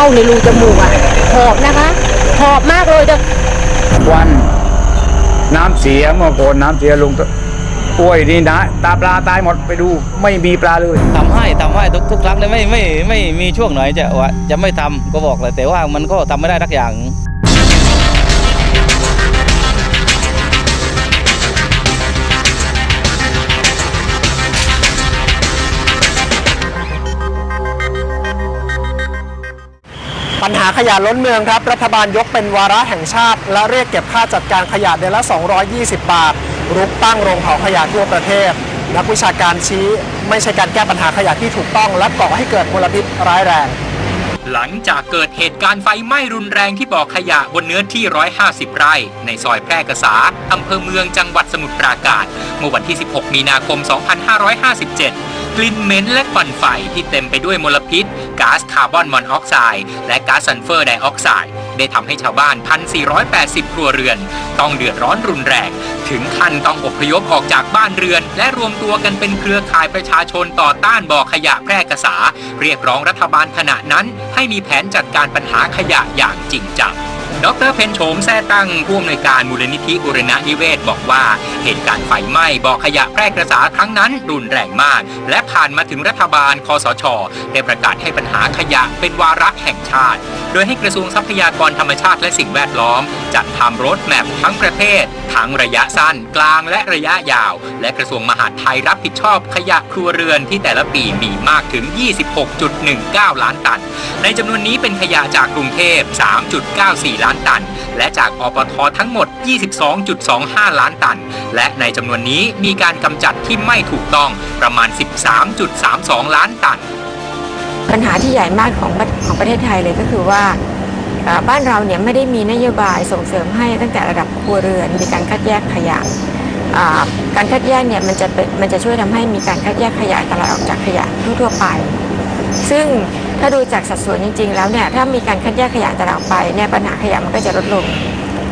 เข้าในรูจมูกอะหอบนะคะหอบมากเลยแต่วันน้ำเสียเมื่อก่อนน้ำเสียลงกล้วยนี่นะตาปลาตายหมดไปดูไม่มีปลาเลยทำให้ทำให้ทุกทุกครั้งเลยไม่ไม่ไม่มีช่วงไหนจะว่าจะไม่ทำก็บอกเลยแต่ว่ามันก็ทำไม่ได้ทักอย่าง ปัญหาขยะล้นเมืองครับ รัฐบาลยกเป็นวาระแห่งชาติ และเรียกเก็บค่าจัดการขยะเดือนละ 220 บาท รุกตั้งโรงเผาขยะทั่วประเทศ นักวิชาการชี้ไม่ใช่การแก้ปัญหาขยะที่ถูกต้องและก่อให้เกิดมลพิษร้ายแรง หลังจากเกิดเหตุการณ์ไฟไหม้รุนแรงที่บ่อขยะบนเนื้อที่ 150 ไร่ ในซอยแพร่กษาอำเภอเมืองจังหวัดสมุทรปราการเมื่อวันที่ 16 มีนาคม 2557 ลิ่นเหม็นและควันไฟที่เต็มไปด้วยมลพิษก๊าซคาร์บอนมอนอกไซด์และก๊าซซัลเฟอร์ไดออกไซด์ได้ทำให้ชาวบ้าน 1,480 ครัวเรือน ต้องเดือดร้อนรุนแรง ถึงขั้นต้องอพยพออกจากบ้านเรือน และรวมตัวกันเป็นเครือข่ายประชาชนต่อต้านบ่อขยะแพร่กษา เรียกร้องรัฐบาลขณะนั้น ให้มีแผนจัดการปัญหาขยะอย่างจริงจัง ดรเพนโฉมแท้ตั้งผู้อำนวยการมูลนิธิบุรณนิเวศบอกว่า เหตุการณ์ไฟไหม้บ่อขยะแพร่กระสาครั้งนั้นรุนแรงมาก และผ่านมาถึงรัฐบาลคอสช ได้ประกาศให้ปัญหาขยะเป็นวาระแห่งชาติ โดยให้กระทรวงทรัพยากรธรรมชาติและสิ่งแวดล้อม จัดทำรถแมพทั้งประเทศทั้งระยะสั้น กลางและระยะยาว และกระทรวงมหาดไทยรับผิดชอบขยะครัวเรือนที่แต่ละปีมีมากถึง 26.19 ล้านตัน ในจำนวนนี้เป็นขยะจากกรุงเทพ 3.94 ล้านานตัน และจากอปททั้งหมด 22.25 ล้านตัน และในจำนวนนี้มีการกำจัดที่ไม่ถูกต้องประมาณ 13.32 ล้านตัน ปัญหาที่ใหญ่มากของของประเทศไทยเลยก็คือว่าบ้านเราเนี่ยไม่ได้มีนโยบายส่งเสริมให้ตั้งแต่ระดับครัวเรือนมีการคัดแยกขยะการคัดแยกเนี่ยมันจะมันจะช่วยทำให้มีการคัดแยกขยะตรายออกจากขยะทั่วๆไป ซึ่ง ถ้าดูจากสัดส่วนจริง ๆ แล้วเนี่ยถ้ามีการคัดแยกขยะอันตรายออกไปเนี่ยปัญหาขยะมันก็จะลดลง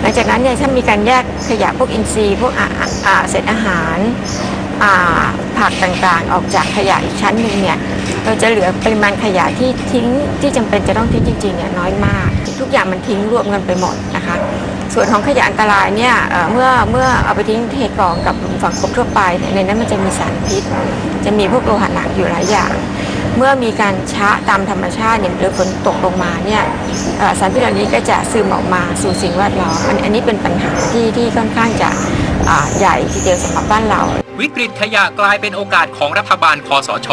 หลังจากนั้นเนี่ยถ้ามีการแยกขยะพวกอินทรีย์พวกเศษอาหารผักต่างๆ ออกจากขยะอีกชั้นหนึ่งเนี่ยเราจะเหลือปริมาณขยะที่ทิ้งที่จำเป็นจะต้องทิ้งจริงๆเนี่ยน้อยมาก ทุกอย่างมันทิ้งรวมกันไปหมดนะคะ ส่วนของขยะอันตรายเนี่ยเมื่อเมื่อเอาไปทิ้งเทกองกับหลุมฝังกลบทั่วไปในนั้นมันจะมีสารพิษ จะมีพวกโลหะหนักอยู่หลายอย่าง เมื่อมีการชะตามธรรมชาติเนี่ยหรือฝนตกลงมาเนี่ยสารพิษเหล่านี้ก็จะซึมออกมาสู่สิ่งแวดล้อมอันนี้เป็นปัญหาที่ที่ค่อนข้างจะใหญ่ทีเดียวสำหรับบ้านเรา วิกฤตขยะกลายเป็นโอกาสของรัฐบาลคอสช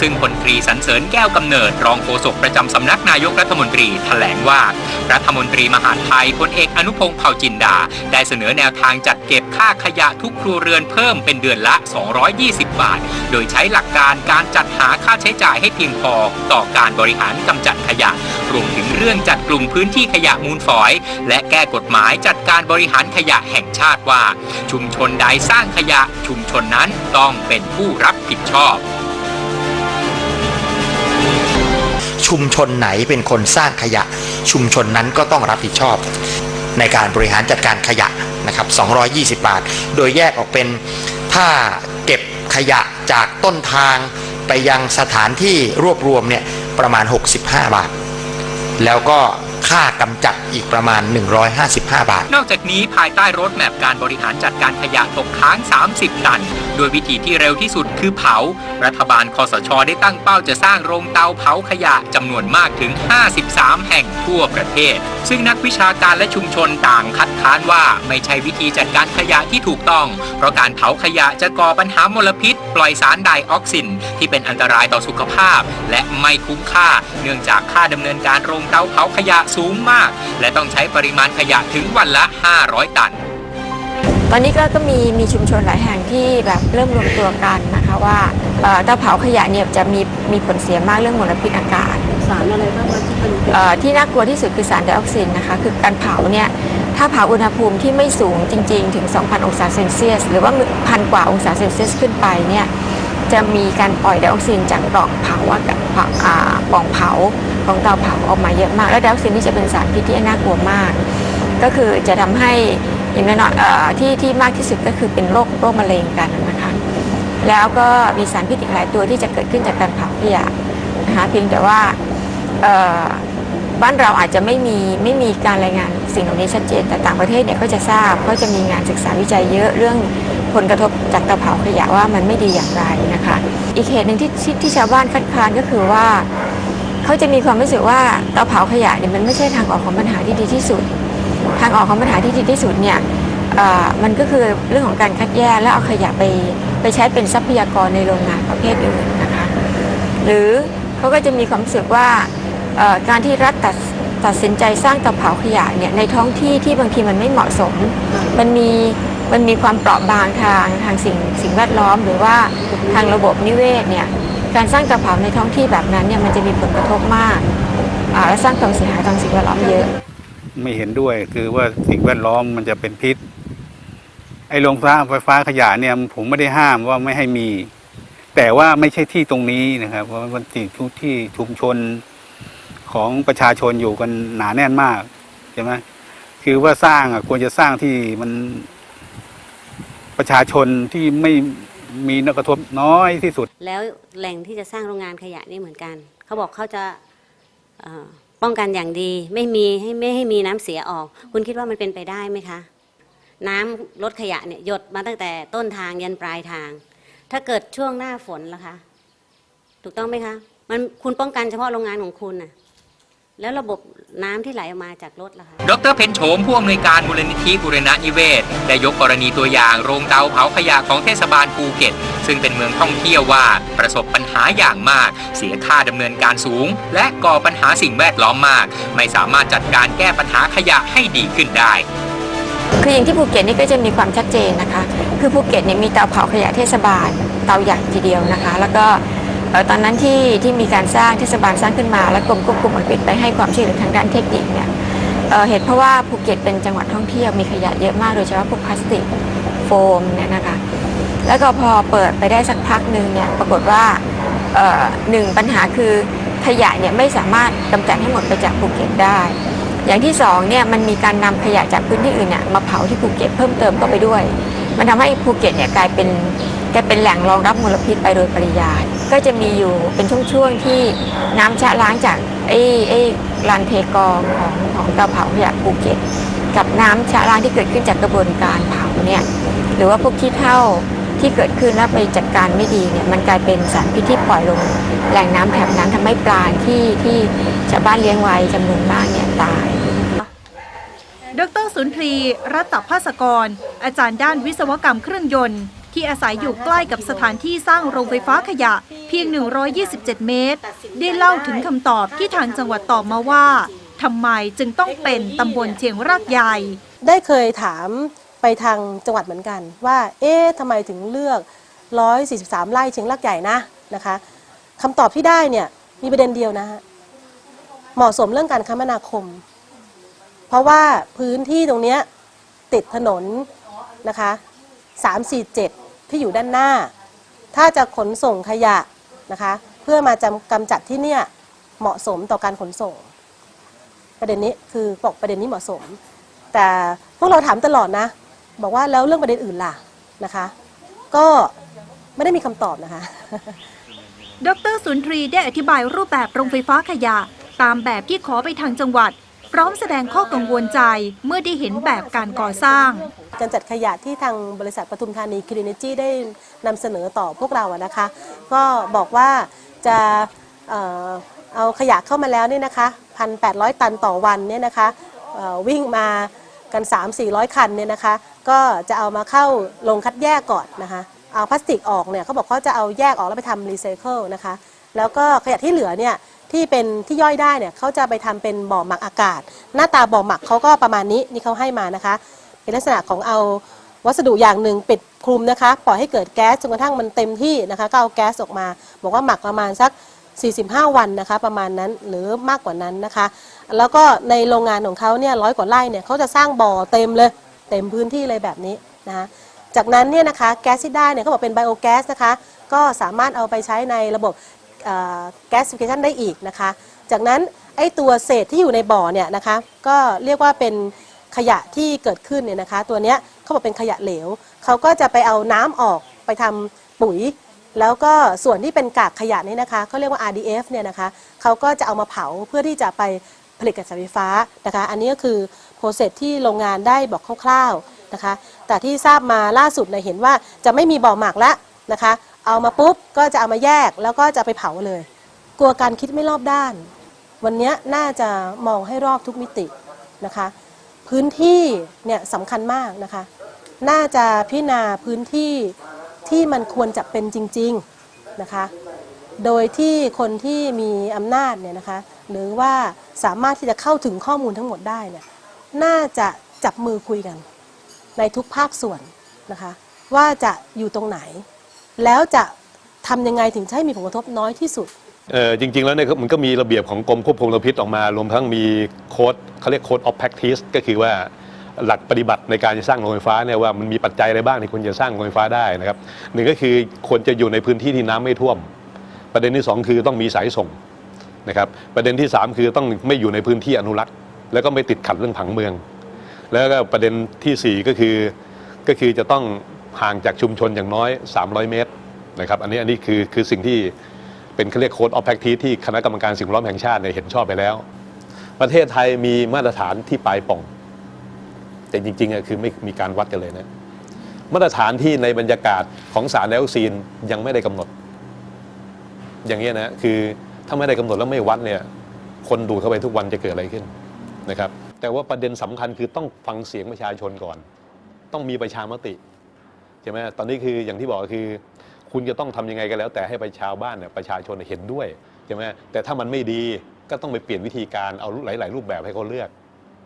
ซึ่งพลตรีสันเสริญแก้วกำเนิด รองโฆษกประจำสำนักนายกรัฐมนตรีแถลงว่า รัฐมนตรีมหาดไทยพลเอกอนุพงศ์เผ่าจินดา ได้เสนอแนวทางจัดเก็บค่าขยะทุกครัวเรือนเพิ่มเป็นเดือนละ 220 บาท โดยใช้หลักการการจัดหาค่าใช้จ่ายให้เพียงพอต่อการบริหารกำจัดขยะ รวมถึงเรื่องจัดกลุ่มพื้นที่ขยะมูลฝอย และแก้กฎหมายจัดการบริหารขยะแห่งชาติว่า ชุมชนใดสร้างขยะชุมชนนั้นต้องเป็นผู้รับผิดชอบ ชุมชนไหนเป็นคนสร้างขยะ ชุมชนนั้นก็ต้องรับผิดชอบ ในการบริหารจัดการขยะนะครับ220 บาท โดยแยกออกเป็นถ้าเก็บขยะจากต้นทางไปยังสถานที่รวบรวมเนี่ยประมาณ 65 บาท แล้วก็ ค่ากำจัดอีกประมาณ 155 บาท นอกจากนี้ภายใต้รถแมพการบริหารจัดการขยะตกค้าง 30 ตัน โดยวิธีที่เร็วที่สุดคือเผา รัฐบาลคอสช ได้ตั้งเป้าจะสร้างโรงเตาเผาขยะจำนวนมากถึง 53 แห่งทั่วประเทศ ซึ่งนักวิชาการและชุมชนต่างคัดค้านว่าไม่ใช่วิธีจัดการขยะที่ถูกต้อง เพราะการเผาขยะจะก่อปัญหามลพิษ ปล่อยสารไดออกซิน ที่เป็นอันตรายต่อสุขภาพ และไม่คุ้มค่า เนื่องจากค่าดำเนินการโรงเตาเผาขยะสูงมาก และต้องใช้ปริมาณขยะถึงวันละ 500 ตัน ตอนนี้ก็ก็มีมีชุมชนหลายแห่งที่แบบเริ่มรวมตัวกันนะคะว่าเอ่อเตาเผาขยะเนี่ยจะมีมีผลเสียมากเรื่องมลพิษอากาศ สารอะไรบ้างวะที่เป็นเอ่อที่น่ากลัวที่สุดคือสารไดออกซินนะคะ คือการเผาเนี่ยถ้าเผาอุณหภูมิที่ไม่สูงจริง ๆ ถึง 2,000 องศาเซนเซียส หรือว่าพันกว่าองศาเซนเซียสขึ้นไปเนี่ย จะมีการปล่อยไดออกซินจากปล่องเผาอะกับเผาอ่าปล่องเผาของเตาเผาออกมาเยอะมาก แล้วไดออกซินนี่จะเป็นสารพิษที่น่ากลัวมาก ก็คือจะทำให้อย่างน้อยๆที่ที่มากที่สุดก็คือเป็นโรคโรคมะเร็งกันนะคะแล้วก็มีสารพิษอีกหลายตัวที่จะเกิดขึ้นจากการเผาขยะนะคะเพียงแต่ว่าบ้านเราอาจจะไม่มีไม่มีการรายงานสิ่งเหล่านี้ชัดเจนแต่ต่างประเทศเนี่ยก็จะทราบก็จะมีงานศึกษาวิจัยเยอะเรื่อง ผลกระทบจากเตาเผาขยะว่ามันไม่ดีอย่างไรนะคะ อีกเหตุหนึ่งที่ที่ที่ชาวบ้านคัดค้านก็คือว่าเขาจะมีความรู้สึกว่าเตาเผาขยะเนี่ยมันไม่ใช่ทางออกของปัญหาที่ดีที่สุด ทางออกของปัญหาที่ดีที่สุดเนี่ยเอ่อมันก็คือเรื่องของการคัดแยกแล้วเอาขยะไปไปใช้เป็นทรัพยากรในโรงงานประเภทอื่นนะคะ หรือเขาก็จะมีความรู้สึกว่าเอ่อการที่รัฐตัดตัดสินใจสร้างเตาเผาขยะเนี่ยในท้องที่ที่บางทีมันไม่เหมาะสม มันมี มันมีความเปราะบางทางทางสิ่งสิ่งแวดล้อม หรือว่าทางระบบนิเวศเนี่ยการสร้างเตาเผาในท้องที่แบบนั้นเนี่ยมันจะมีผลกระทบมากและสร้างความเสียหายทางสิ่งแวดล้อมเยอะ ไม่เห็นด้วยคือว่าสิ่งแวดล้อมมันจะเป็นพิษ ไอ้โรงไฟฟ้าขยะเนี่ยผมไม่ได้ห้ามว่าไม่ให้มี แต่ว่าไม่ใช่ที่ตรงนี้นะครับเพราะว่ามันสิ่งที่ชุมชนของประชาชนอยู่กันหนาแน่นมากใช่ไหมคือว่าสร้างอะควรจะสร้างที่มัน ประชาชนที่ไม่มีนกระทบน้อยที่สุด แล้วแหล่งที่จะสร้างโรงงานขยะนี่เหมือนกัน เขาบอกเขาจะเอ่อป้องกันอย่างดี ไม่มีให้ไม่ให้มีน้ำเสียออก คุณคิดว่ามันเป็นไปได้ไหมคะ น้ำลดขยะเนี่ยหยดมาตั้งแต่ต้นทางยันปลายทาง ถ้าเกิดช่วงหน้าฝนล่ะคะ ถูกต้องไหมคะ มันคุณป้องกันเฉพาะโรงงานของคุณน่ะ แล้วระบบน้ำที่ไหลออกมาจากรถล่ะคะดรเพนโฉมผู้อำนวยการมูลนิธิบุรณนิเวศ ได้ยกกรณีตัวอย่างโรงเตาเผาขยะของเทศบาลภูเก็ต ซึ่งเป็นเมืองท่องเที่ยวว่าประสบปัญหาอย่างมาก เสียค่าดำเนินการสูง และก่อปัญหาสิ่งแวดล้อมมาก ไม่สามารถจัดการแก้ปัญหาขยะให้ดีขึ้นได้ คืออย่างที่ภูเก็ตนี่ก็จะมีความชัดเจนนะคะ คือภูเก็ตเนี่ยมีเตาเผาขยะเทศบาลเตาใหญ่ทีเดียวนะคะ แล้วก็เอ่อ ตอนนั้นที่ที่มีการสร้างเทศบาลสร้างขึ้นมา แล้วกรมควบคุมมลพิษไปให้ความช่วยเหลือทางด้านเทคนิคเนี่ยเเหตุเพราะว่าภูเก็ตเป็นจังหวัดท่องเที่ยวมีขยะเยอะมากโดยเฉพาะพวกพลาสติกโฟมเนี่ยนะคะแล้วก็พอเปิดไปได้สักพักหนึ่งเนี่ยปรากฏว่าหนึ่งปัญหาคือขยะเนี่ยไม่สามารถกำจัดให้หมดไปจากภูเก็ตได้ อย่างที่สองเนี่ยมันมีการนำขยะจากพื้นที่อื่นเนี่ยมาเผาที่ภูเก็ตเพิ่มเติมเข้าไปด้วย มันทำให้ภูเก็ตเนี่ยกลายเป็น กลายเป็นแหล่งรองรับมลพิษไปโดยปริยาย ก็จะมีอยู่เป็นช่วงๆที่น้ำชะล้างจากไอ้ไอ้ลานเทกองของของเตาเผาขยะภูเก็ต กับน้ำชะล้างที่เกิดขึ้นจากกระบวนการเผาเนี่ยหรือว่าพวกขี้เถ้าที่เกิดขึ้นแล้วไปจัดการไม่ดีเนี่ยมันกลายเป็นสารพิษที่ปล่อยลงแหล่งน้ำแถบนั้นทำให้ปลาที่ที่ชาวบ้านเลี้ยงไว้จำนวนมากเนี่ยตายดรสุนทรี รัตภาสกร อาจารย์ด้านวิศวกรรมเครื่องยนต์ ที่อาศัยอยู่ใกล้กับสถานที่สร้างโรงไฟฟ้าขยะเพียง 127 เมตร ได้เล่าถึงคำตอบที่ทางจังหวัดตอบมาว่าทำไมจึงต้องเป็นตำบลเชียงรากใหญ่ได้เคยถามไปทางจังหวัดเหมือนกัน ว่า เอ๊ะทำไมถึงเลือก 143 ไร่เชียงรากใหญ่นะนะคะคำตอบที่ได้เนี่ยมีประเด็นเดียวนะฮะเหมาะสมเรื่องการคมนาคม เพราะว่าพื้นที่ตรงนี้ติดถนนนะคะ347 ที่อยู่ด้านหน้า ถ้าจะขนส่งขยะนะคะ เพื่อมาจำกำจัดที่เนี่ยเหมาะสมต่อการขนส่ง ประเด็นนี้คือบอกประเด็นนี้เหมาะสม แต่พวกเราถามตลอดนะ บอกว่าแล้วเรื่องประเด็นอื่นล่ะนะคะ ก็ไม่ได้มีคำตอบนะคะ ดรสุนทรีได้อธิบายรูปแบบโรงไฟฟ้าขยะ ตามแบบที่ขอไปทางจังหวัด พร้อมแสดงข้อกังวลใจเมื่อได้เห็นแบบการก่อสร้าง การจัดขยะที่ทางบริษัทปทุมธานีคลีนจีได้นำเสนอต่อพวกเราอะนะคะ ก็บอกว่าจะเอ่อเอาขยะเข้ามาแล้วเนี่ยนะคะ 1,800 ตันต่อวันเนี่ยนะคะเอ่อวิ่งมากัน 3-400 คันเนี่ยนะคะ ก็จะเอามาเข้าลงคัดแยกก่อนนะคะ เอาพลาสติกออกเนี่ยเขาบอกเขาจะเอาแยกออกแล้วไปทำรีไซเคิลนะคะ แล้วก็ขยะที่เหลือเนี่ย ที่เป็นที่ย่อยได้เนี่ยเขาจะไปทำเป็นบ่อหมักอากาศ หน้าตาบ่อหมักเขาก็ประมาณนี้นี่เขาให้มานะคะ เป็นลักษณะของเอาวัสดุอย่างหนึ่งปิดคลุมนะคะ ปล่อยให้เกิดแก๊สจนกระทั่งมันเต็มที่นะคะก็เอาแก๊สออกมา บอกว่าหมักประมาณสัก 45 วันนะคะ ประมาณนั้นหรือมากกว่านั้นนะคะ แล้วก็ในโรงงานของเขาเนี่ยร้อยกว่าไร่เนี่ยเขาจะสร้างบ่อเต็มเลยเต็มพื้นที่เลยแบบนี้นะคะจากนั้นเนี่ยนะคะแก๊สที่ได้เนี่ยเขาบอกเป็นไบโอแก๊สนะคะ ก็สามารถเอาไปใช้ในระบบ แก๊สฟิเคชันได้อีกนะคะ จากนั้นไอ้ตัวเศษที่อยู่ในบ่อเนี่ยนะคะก็เรียกว่าเป็นขยะที่เกิดขึ้นเนี่ยนะคะ ตัวเนี้ยเขาบอกเป็นขยะเหลวเขาก็จะไปเอาน้ำออกไปทำปุ๋ย แล้วก็ส่วนที่เป็นกากขยะนี่นะคะเขาเรียกว่า RDF เนี่ยนะคะเขาก็จะเอามาเผาเพื่อที่จะไปผลิตกระแสไฟฟ้านะคะ อันนี้ก็คือโปรเซสที่โรงงานได้บอกคร่าวๆนะคะ แต่ที่ทราบมาล่าสุดเนี่ยเห็นว่าจะไม่มีบ่อหมักแล้วนะคะ เอามาปุ๊บก็จะเอามาแยกแล้วก็จะไปเผาเลย กลัวการคิดไม่รอบด้าน วันนี้น่าจะมองให้รอบทุกมิตินะคะ พื้นที่เนี่ยสำคัญมากนะคะ น่าจะพิจารณาพื้นที่ที่มันควรจะเป็นจริงๆนะคะ โดยที่คนที่มีอำนาจเนี่ยนะคะ หรือว่าสามารถที่จะเข้าถึงข้อมูลทั้งหมดได้เนี่ยน่าจะจับมือคุยกัน ในทุกภาคส่วนนะคะ ว่าจะอยู่ตรงไหน แล้วจะทำยังไงถึงจะให้มีผลกระทบน้อยที่สุด เออจริง ๆ แล้วเนี่ยมันก็มีระเบียบของกรมควบคุมมลพิษออกมารวมทั้งมีโค้ดเขาเรียกโค้ดออฟแพคทิสก็คือว่าหลักปฏิบัติในการจะสร้างโรงไฟฟ้าเนี่ยว่ามันมีปัจจัยอะไรบ้างที่ควรจะสร้างโรงไฟฟ้าได้นะครับหนึ่งก็คือควรจะอยู่ในพื้นที่ที่น้ำไม่ท่วม ประเด็นที่สองคือต้องมีสายส่งนะครับประเด็นที่สามคือต้องไม่อยู่ในพื้นที่อนุรักษ์ แล้วก็ไม่ติดขัดเรื่องผังเมือง แล้วก็ประเด็นที่สี่ก็คือก็คือจะต้อง ห่างจากชุมชนอย่างน้อย 300 เมตรนะครับอันนี้อันนี้คือคือสิ่งที่เป็นเขาเรียกโค้ดออฟแพคทีที่คณะกรรมการสิ่งแวดล้อมแห่งชาติเนี่ยเห็นชอบไปแล้ว ประเทศไทยมีมาตรฐานที่ปลายป่อง แต่จริงๆอะคือไม่มีการวัดกันเลยนะมาตรฐานที่ในบรรยากาศของสารไดออกซีนยังไม่ได้กำหนด อย่างเงี้ยนะคือถ้าไม่ได้กำหนดแล้วไม่วัดเนี่ยคนดูดเข้าไปทุกวันจะเกิดอะไรขึ้นนะครับแต่ว่าประเด็นสำคัญคือต้องฟังเสียงประชาชนก่อน ต้องมีประชามติ ใช่ไหมตอนนี้คืออย่างที่บอกคือ คุณจะต้องทำยังไงก็แล้ว แต่ให้ประชาบ้านเนี่ยประชาชนเห็นด้วยใช่ไหมแต่ถ้ามันไม่ดีก็ต้องไปเปลี่ยนวิธีการเอาหลาย ๆ รูปแบบให้เขาเลือก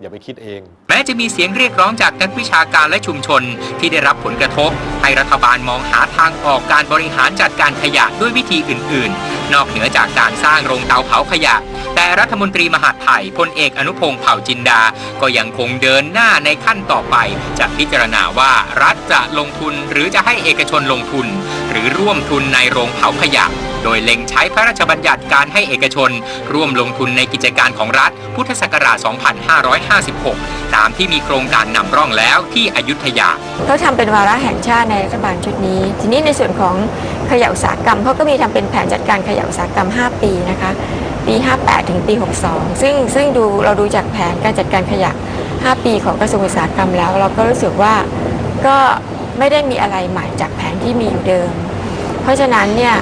อย่าไปคิดเองแม้จะมีเสียงเรียกร้องจากนักวิชาการและชุมชนที่ได้รับผลกระทบ ให้รัฐบาลมองหาทางออกการบริหารจัดการขยะด้วยวิธีอื่น ๆ นอกเหนือจากการสร้างโรงเตาเผาขยะ แต่รัฐมนตรีมหาดไทยพลเอกอนุพงศ์เผ่าจินดา ก็ยังคงเดินหน้าในขั้นต่อไป จะพิจารณาว่ารัฐจะลงทุนหรือจะให้เอกชนลงทุน หรือร่วมทุนในโรงเผาขยะโดยเล็งใช้พระราชบัญญัติการให้เอกชน ร่วมลงทุนในกิจการของรัฐ พุทธศักราช 2556 ตามที่มีโครงการนำร่องแล้วที่อยุธยาเขาทำเป็นวาระแห่งชาติในรัฐบาลชุดนี้ ทีนี้ในส่วนของขยะอุตสาหกรรมเขาก็มีทำเป็นแผนจัดการขยะอุตสาหกรรม 5 ปีนะคะ ปี 58 ถึงปี 62 ซึ่งซึ่งดูเราดูจากแผนการจัดการขยะ 5 ปีของกระทรวงอุตสาหกรรมแล้ว เราก็รู้สึกว่าก็ไม่ได้มีอะไรใหม่จากแผนที่มีอยู่เดิม เพราะฉะนั้นเนี่ย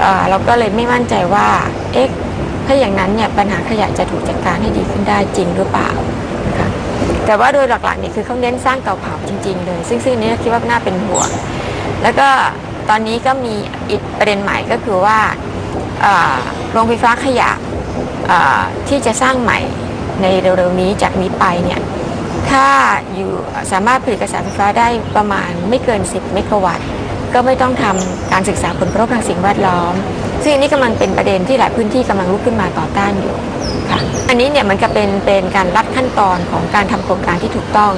เเราก็เลยไม่มั่นใจว่าเอ๊ะถ้าอย่างนั้นเนี่ยปัญหาขยะจะถูกจัดการให้ดีขึ้นได้จริงหรือเปล่านะคะแต่ว่าโดยหลักๆเนี่ยคือเขาเน้นสร้างเตาเผาจริง ๆ เลย ซึ่งซึ่งนี้คิดว่าน่าเป็นห่วงแล้วก็ตอนนี้ก็มีอีกประเด็นใหม่ก็คือว่า โรงไฟฟ้าขยะที่จะสร้างใหม่ในเร็วๆนี้จากนี้ไปเนี่ยถ้าอยู่สามารถผลิตกระแสไฟฟ้าได้ประมาณไม่เกิน 10 เมกะวัตต์ ก็ไม่ต้องทำการศึกษาผลกระทบทางสิ่งแวดล้อม ซึ่งอันนี้กำลังเป็นประเด็นที่หลายพื้นที่กำลังลุกขึ้นมาต่อต้านอยู่ค่ะอันนี้เนี่ยมันก็เป็นเป็นการลัดขั้นตอนของการทำโครงการที่ถูกต้อง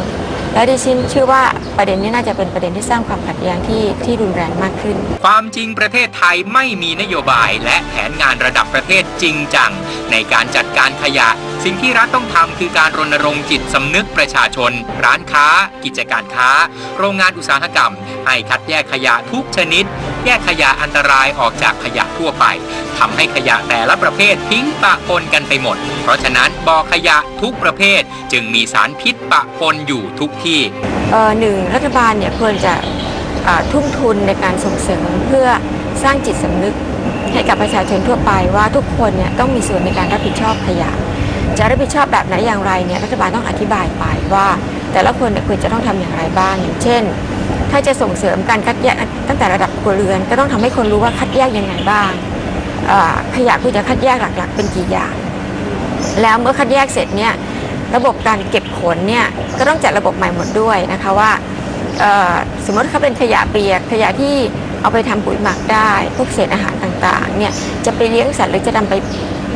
และดิฉันเชื่อว่าประเด็นนี้น่าจะเป็นประเด็นที่สร้างความขัดแย้งที่ที่รุนแรงมากขึ้น ความจริงประเทศไทยไม่มีนโยบาย และแผนงานระดับประเทศจริงจัง ในการจัดการขยะ สิ่งที่รัฐต้องทำคือการรณรงค์จิตสำนึกประชาชน ร้านค้า กิจการค้า โรงงานอุตสาหกรรม ให้คัดแยกขยะทุกชนิด แยกขยะอันตรายออกจากขยะทั่วไป ทำให้ขยะแต่ละประเภททิ้งปะปนกันไปหมด เพราะฉะนั้นบ่อขยะทุกประเภทจึงมีสารพิษปะปนอยู่ทุกที่หนึ่งรัฐบาลเนี่ยควรจะทุ่มทุนในการส่งเสริมเพื่อสร้างจิตสำนึกให้กับประชาชนทั่วไปว่าทุกคนเนี่ยต้องมีส่วนในการรับผิดชอบขยะ จะรับผิดชอบแบบไหนอย่างไรเนี่ยรัฐบาลต้องอธิบายไปว่า แต่ละคนเนี่ยควรจะต้องทำอย่างไรบ้างอย่างเช่น ถ้าจะส่งเสริมการคัดแยกตั้งแต่ระดับครัวเรือน ก็ต้องทำให้คนรู้ว่าคัดแยกยังไงบ้าง ขยะควรจะคัดแยกหลักๆ เป็นกี่อย่าง แล้วเมื่อคัดแยกเสร็จเนี่ยระบบการเก็บขนเนี่ยก็ต้องจัดระบบใหม่หมดด้วยนะคะว่าสมมติเขาเป็นขยะเปียกขยะที่เอาไปทำปุ๋ยหมักได้ พวกเศษอาหารต่างๆเนี่ยจะไปเลี้ยงสัตว์หรือจะนำไป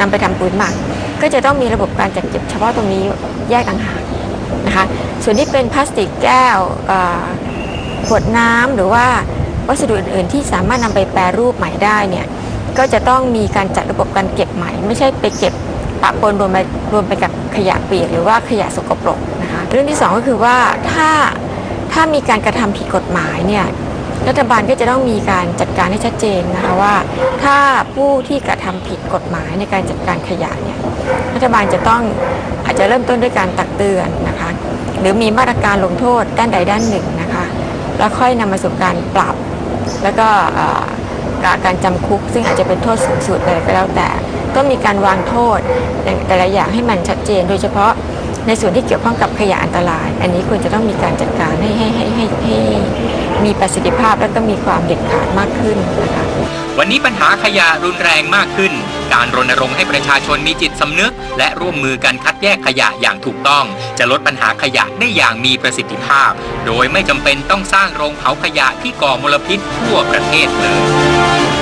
นำไปทำปุ๋ยหมัก ก็จะต้องมีระบบการจัดเก็บเฉพาะตรงนี้แยกต่างหากนะคะส่วนที่เป็นพลาสติกแก้วขวดน้ำหรือว่าวัสดุอื่นๆ ที่สามารถนำไปแปรรูปใหม่ได้เนี่ย ก็จะต้องมีการจัดระบบการเก็บใหม่ ไม่ใช่ไปเก็บปะปนรวมไปรวมไปกับขยะเปียกหรือว่าขยะสกปรกนะคะเรื่องที่สองก็คือว่าถ้าถ้ามีการกระทำผิดกฎหมายเนี่ยรัฐบาลก็จะต้องมีการจัดการให้ชัดเจนนะคะว่า ถ้าผู้ที่กระทำผิดกฎหมายในการจัดการขยะเนี่ยรัฐบาลจะต้องอาจจะเริ่มต้นด้วยการตักเตือนนะคะหรือมีมาตรการลงโทษด้านใดด้านหนึ่งนะคะ แล้วค่อยนำมาสู่การปรับ แล้วก็ เอ่อการการจำคุก ซึ่งอาจจะเป็นโทษสูงสุดเลยก็แล้วแต่ ก็มีการวางโทษแต่ละอย่างให้มันชัดเจน โดยเฉพาะในส่วนที่เกี่ยวข้องกับขยะอันตราย อันนี้ควรจะต้องมีการจัดการให้ให้ให้ให้ให้มีประสิทธิภาพและก็มีความเด็ดขาดมากขึ้นนะคะวันนี้ปัญหาขยะรุนแรงมากขึ้น การรณรงค์ให้ประชาชนมีจิตสำนึก และร่วมมือกันคัดแยกขยะอย่างถูกต้อง จะลดปัญหาขยะได้อย่างมีประสิทธิภาพ โดยไม่จำเป็นต้องสร้างโรงเผาขยะที่ก่อมลพิษทั่วประเทศเลย